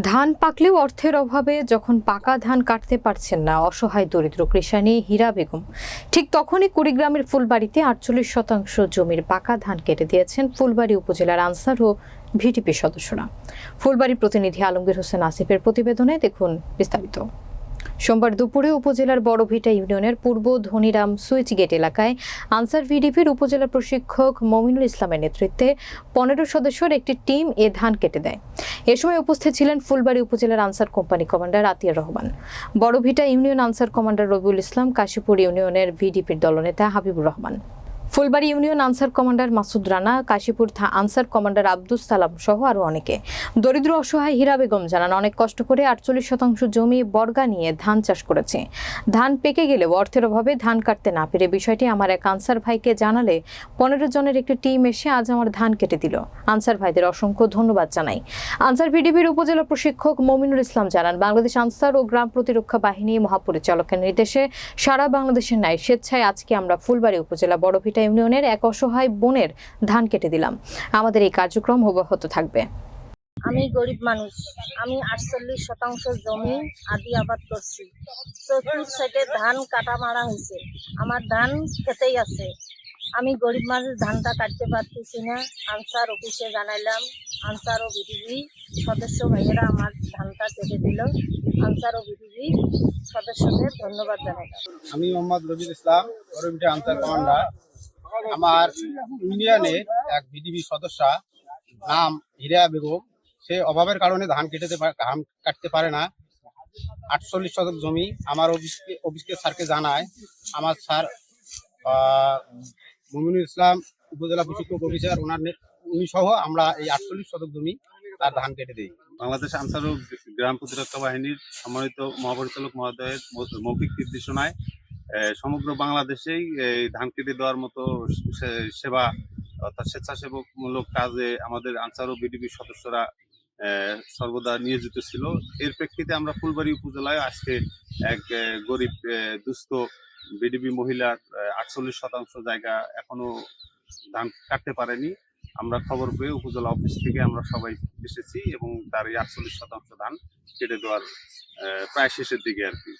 ধান পাকলেও অর্থের অভাবে যখন পাকা ধান কাটতে পারছেন না, অসহায় দরিদ্র কৃষানি, হীরা বেগম। ঠিক তখনই কুড়িগ্রামের ফুলবাড়িতে আটচল্লিশ শতাংশ জমির পাকা ধান কেটে দিয়েছেন ফুলবাড়ি উপজেলার আনসার ও ভিটিপি সদস্যরা। ফুলবাড়ির প্রতিনিধি আলমগীর হোসেন আসিফের প্রতিবেদনে দেখুন বিস্তারিত। সোমবার দুপুরে উপজেলার বড়ভিটা ইউনিয়নের পূর্ব ধনিরাম সুইচ গেট এলাকায় আনসার ভিডিপির উপজেলা প্রশিক্ষক মমিনুল ইসলামের নেতৃত্বে পনেরো সদস্যের একটি টিম এ ধান কেটে দেয়। এ সময় উপস্থিত ছিলেন ফুলবাড়ি উপজেলার Ansar company commander Atiar Rahman. Borobhita union Ansar commander Robiul Islam, Kashipur ইউনিয়নের ভিডিপির দলনেতা হাবিবুর রহমান। ফুলবাড়ি ইউনিয়ন আনসার কমান্ডার মাসুদ রানা, কাশীপুর থা- আনসার কমান্ডার আব্দুস সালাম সহ আরও অনেকে। দরিদ্র অসহায় হীরা বেগম জানান, অনেক কষ্ট করে আটচল্লিশ শতাংশ জমি বর্গা নিয়ে ধান চাষ করেছে। ধান পেকে গেলেও অর্থের অভাবে ধান কাটতে না পেরে বিষয়টি আমার এক আনসার ভাইকে জানালে পনেরো জনের একটি টিম এসে আজ আমার ধান কেটে দিল। আনসার ভাইদের অসংখ্য ধন্যবাদ জানাই। আনসার ভিডিপির উপজেলা প্রশিক্ষক মমিনুল ইসলাম জানান, বাংলাদেশ আনসার ও গ্রাম প্রতিরক্ষা বাহিনী মহাপরিচালকের নির্দেশে সারা বাংলাদেশের ন্যায় স্বেচ্ছায় আজকে আমরা ফুলবাড়ি উপজেলা বড়ভিটা ইউনিয়নের এক অসহায় বোনের ধান কেটে দিলাম। আমাদের এই কার্যক্রম অব্যাহত থাকবে। আমি গরিব মানুষ। আমি আটচল্লিশ শতাংশ জমি আদি আবাদ করছি। চতুর সাইডে ধান কাটা মারা হয়েছে। আমার ধান খেতেই আছে। আমি গরিব মানুষ ধানটা কাটতে পারতেছি না। আনসার অফিসে জানাইলাম। আনসার ও বিডিবি সদস্য ভাইয়েরা আমার ধানটা কেটে দিল। আনসার ও বিডিবি সদস্যদের ধন্যবাদ জানাইলাম আমি মোহাম্মদ রবিউল ইসলাম আনসার কমান্ডার। আমার ইউনিয়নে এক বিডিবি সদস্যা নাম হিরা বেগম, সে অভাবের কারণে ধান কেটে ধান কাটতে পারে না। আটচল্লিশ শতক জমি আমার অফিসকে অফিসকে স্যারকে জানায়। আমার স্যার মুমিনুল ইসলাম উপজেলা প্রশিক্ষক অফিসার ওনার উনি সহ আমরা এই আটচল্লিশ শতক জমি তার ধান কেটে দিই। বাংলাদেশ আনসার ও গ্রাম প্রতিরক্ষা বাহিনীর সম্মানিত মহাপরিচালক মহোদয়ের মৌখিক নির্দেশনায় সমগ্র বাংলাদেশেই এই ধান কেটে দেওয়ার মতো সেবা অর্থাৎ স্বেচ্ছাসেবকমূলক কাজে আমাদের আনসার ও বিডিবি সদস্যরা সর্বদা নিয়োজিত ছিল। এর প্রেক্ষিতে আমরা ফুলবাড়ি উপজেলায় আজকে এক গরিব দুস্থ বিডিবি মহিলার আটচল্লিশ শতাংশ জায়গা এখনও ধান কাটতে পারেনি। আমরা খবর পেয়ে উপজেলা অফিস থেকে আমরা সবাই এসেছি এবং তার এই আটচল্লিশ শতাংশ ধান কেটে দেওয়ার প্রায় শেষের দিকে আর কি।